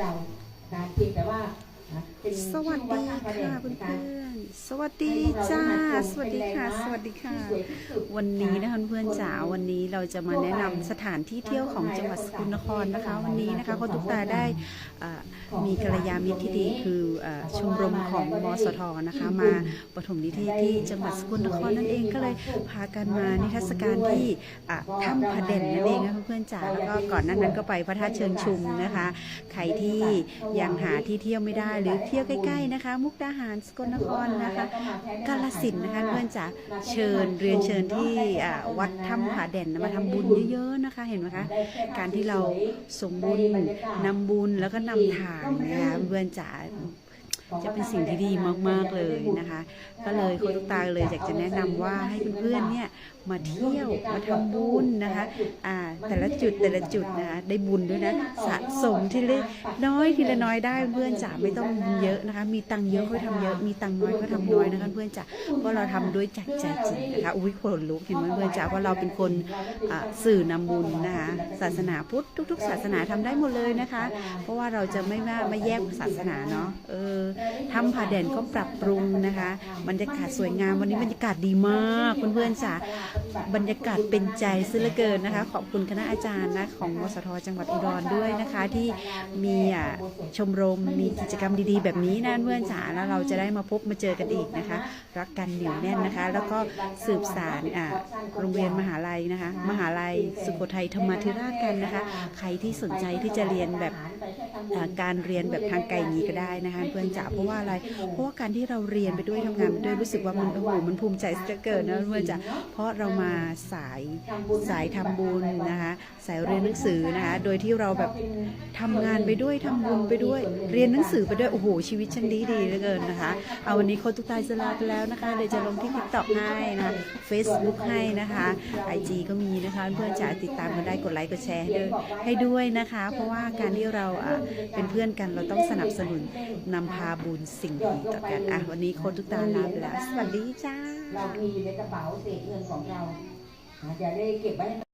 เรานะเพียงแต่ว่าเป็นสวัสดีค่ะเพื่อน สวัสดีจ้า สวัสดีค่ะ สวัสดีค่ะ วันนี้นะคะเพื่อนๆจ๋า วันนี้เราจะมาแนะนำสถานที่เที่ยวของจังหวัดสกลนครนะคะ วันนี้นะคะคนทุกตาได้อ่ามีกัลยาณมิตรที่ดีคืออ่าชมรมของมสทนะคะมาปฐมนิเทศที่จังหวัดสกลนครนั่นเองก็เลยพากันมานิทรรศการที่อ่าถ้ำผาเด่นนั่นเองนะคะเพื่อนๆจ๋า แล้วก็ก่อนหนั้นนั้นก็ไปพระธาตุเชิงชุมนะคะ ใครที่ยังหาที่เที่ยวไม่ได้หรือเที่ยวใกล้ๆนะคะ มุกดาหารสกลนครนะคะกาลสินธุ์นะคะเพื่อนจ๋าเชิญเรียนเชิญที่อ่าวัดถ้ำผาเด่นมาทำบุญเยอะๆนะคะ เห็นไหมคะการที่เราสมบุญนำบุญแล้วก็นำทางนะคะเพื่อนจ๋า จะเป็นสิ่งที่ดีมากๆเลยนะคะ ก็เลยโคตุกตาเลยอยากจะแนะนำว่าให้เพื่อนๆเนี่ยมาเที่ยวมาทำบุญนะคะอ่าแต่ละจุดแต่ละจุดนะคะได้บุญด้วยนะสะสมทีละน้อยทีละน้อยได้เพื่อนจ๋าไม่ต้องเยอะนะคะ มีตังเยอะก็ทำเยอะมีตังน้อยก็ทำน้อยนะคะเพื่อนจ๋าเพราะเราทำด้วยจากใจจริงนะคะอุ้ยคนลุกเห็นไหมเพื่อนจ๋าว่าเราเป็นคนสื่อนำบุญนะคะศาสนาพุทธทุก ๆ ศาสนาทำได้หมดเลยนะคะ เพราะว่าเราจะไม่มาไม่แยกศาสนาเนาะเออทำผาแดนก็ปรับปรุงนะคะบรรยากาศสวยงามวันนี้บรรยากาศดีมากเพื่อนๆจ๋าบรรยากาศเป็นใจซะเหลือเกินนะคะ ขอบคุณคณะอาจารย์นะของมสทจังหวัดอุดรด้วยนะคะ ที่มีอะชมรมมีกิจกรรมดีๆ แบบนี้นะเพื่อนจ๋าแล้วเราจะได้มาพบมาเจอกันอีกนะคะ รักกันเหนียวแน่นนะคะ แล้วก็สืบสารอะโรงเรียนมหาลัยนะคะ มหาลัยสุโขทัยธรรมาธิราชกันนะคะ ใครที่สนใจที่จะเรียนแบบ การเรียนแบบทางไกลนี้ก็ได้นะคะเพื่อนจ๋าเพราะว่าอะไร เพราะว่าการที่เราเรียนไปด้วยทำงานไปด้วยรู้สึกว่ามันโอ้โหมันภูมิใจเหลือเกินนะเพื่อนจ๋าเพราะเรามาสายสายทำบุญนะคะสายเรียนหนังสือนะคะโดยที่เราแบบทำงานไปด้วยทำบุญไปด้วยเรียนหนังสือไปด้วยโอ้โหชีวิตฉันดีดีเหลือเกินนะคะเอาวันนี้โคนทุกทายจะลาไปแล้วนะคะเดี๋ยวจะลงที่ t ิ k t o k ให้นะคะ Facebook ให้นะคะ IG ก็มีนะคะเพื่อนจ๋าติดตามกันได้กดไลค์กดแชร์ให้ด้วยให้ด้วยนะคะ เพราะว่าการที่เราอะเป็นเพื่อนกันเราต้องสนับสนุนนำพาบุญสิ่งดีต่อกันอะวันนี้โคนทุกตาลาไปแล้วสวัสดีจ้า เรามีอยู่ในกระเป๋าเศษเงินของเราอาจจะได้เก็บไว้